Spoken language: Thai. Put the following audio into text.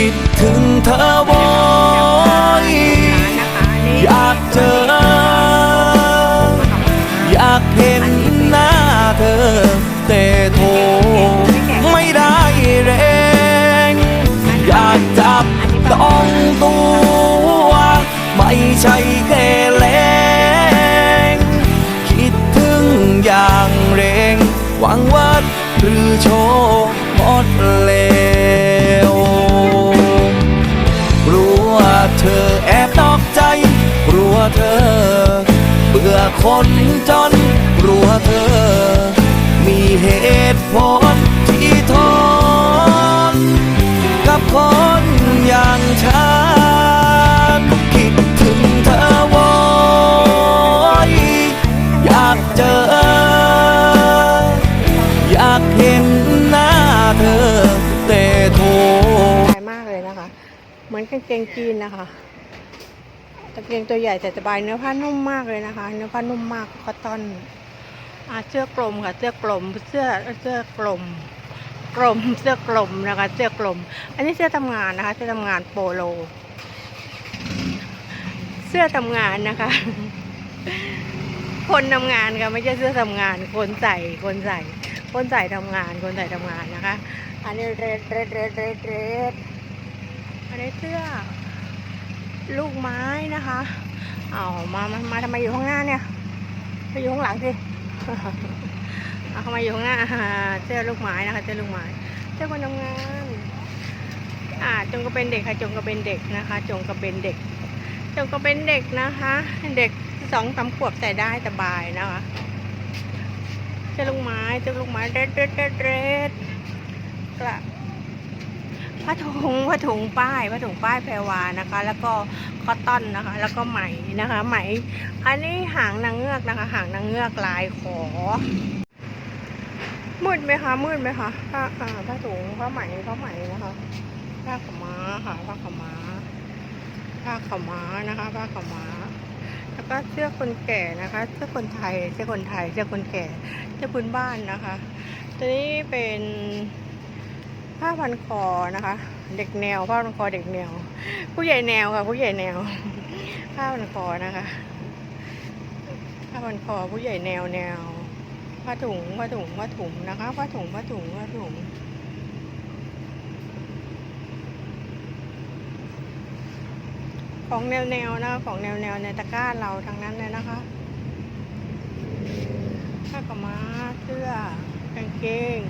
คิดถึงเธอบ่อยนอยากเจอ อยากเห็นหน้าเธอ แต่โทรไม่ได้แรง อยากจับต้องตัว ไม่ใช่แค่ คนจนรู้ว่าเธอ มีเหตุผลที่ทน กับคนอย่างฉันคิดถึงเธอบ่อยอยากเจอ อยากเห็นหน้าเธอ แต่โทรสบายมากเลยนะคะ เหมือนกางเกงจีนนะคะ กางเกียงตัวใหญ่แต่สบายเนื้อผ้านุ่มมากเลยนะคะ เนื้อผ้านุ่มมากคอตตอนอาเสื้อกลมค่ะ เสื้อกลม เสื้อเสื้อกลม กลม เสื้อกลมนะคะ เสื้อกลม อันนี้เสื้อทำงานนะคะ เสื้อทำงานโปโล เสื้อทำงานนะคะ คนทำงานค่ะไม่ใช่เสื้อทำงาน คนใส่คนใส่ คนใส่ทำงาน คนใส่ทำงานนะคะ อันนี้เรดเรดเรดเรดเรดอันนี้เสื้อ ลูกไม้นะคะเอามามามาทำไมอยู่ข้างหน้าเนี่ยไปอยู่ข้างหลังสิเอาเข้ามาอยู่ข้างหน้าเสื้อลูกไม้นะคะเสื้อลูกไม้เสื้อคนทำงานอ่าจงก็เป็นเด็กค่ะจงก็เป็นเด็กนะคะ จงก็เป็นเด็ก จงก็เป็นเด็กนะคะ เด็กสองสามขวบใส่ได้สบายนะคะเสื้อลูกไม้เสื้อลูกไม้เรดเรดเรดเรดกระ ผ้าถุงผ้าถุงป้ายผ้าถุงป้ายแพรวานะคะ แล้วก็คอตตอนนะคะ แล้วก็ไหมนะคะไหม อันนี้หางนางเงือกนะคะ หางนางเงือกลายขอ มืดไหมคะมืดไหมคะผ้าผ้าถุงผ้าไหมผ้าไหมนะคะผ้าขาวม้าค่ะผ้าขม้าผ้าขม้านะคะผ้าขม้าแล้วก็เสื้อคนแก่นะคะ เสื้อคนไทยเสื้อคนไทยเสื้อคนแก่เสื้อพื้นบ้านนะคะ ตัวนี้เป็น ผ้าพันคอนะคะ เด็กแนวผ้าพันคอเด็กแนว ผู้ใหญ่แนวค่ะ ผู้ใหญ่แนว ผ้าพันคอนะคะ ผ้าพันคอผู้ใหญ่แนวแนวผ้าถุงผ้าถุงผ้าถุงนะคะผ้าถุงผ้าถุงผ้าถุงของแนวแนวๆนะของแนวแนวๆในตะกร้าเราทั้งนั้นเลยนะคะผ้ากาวม้าเสื้อกางเกง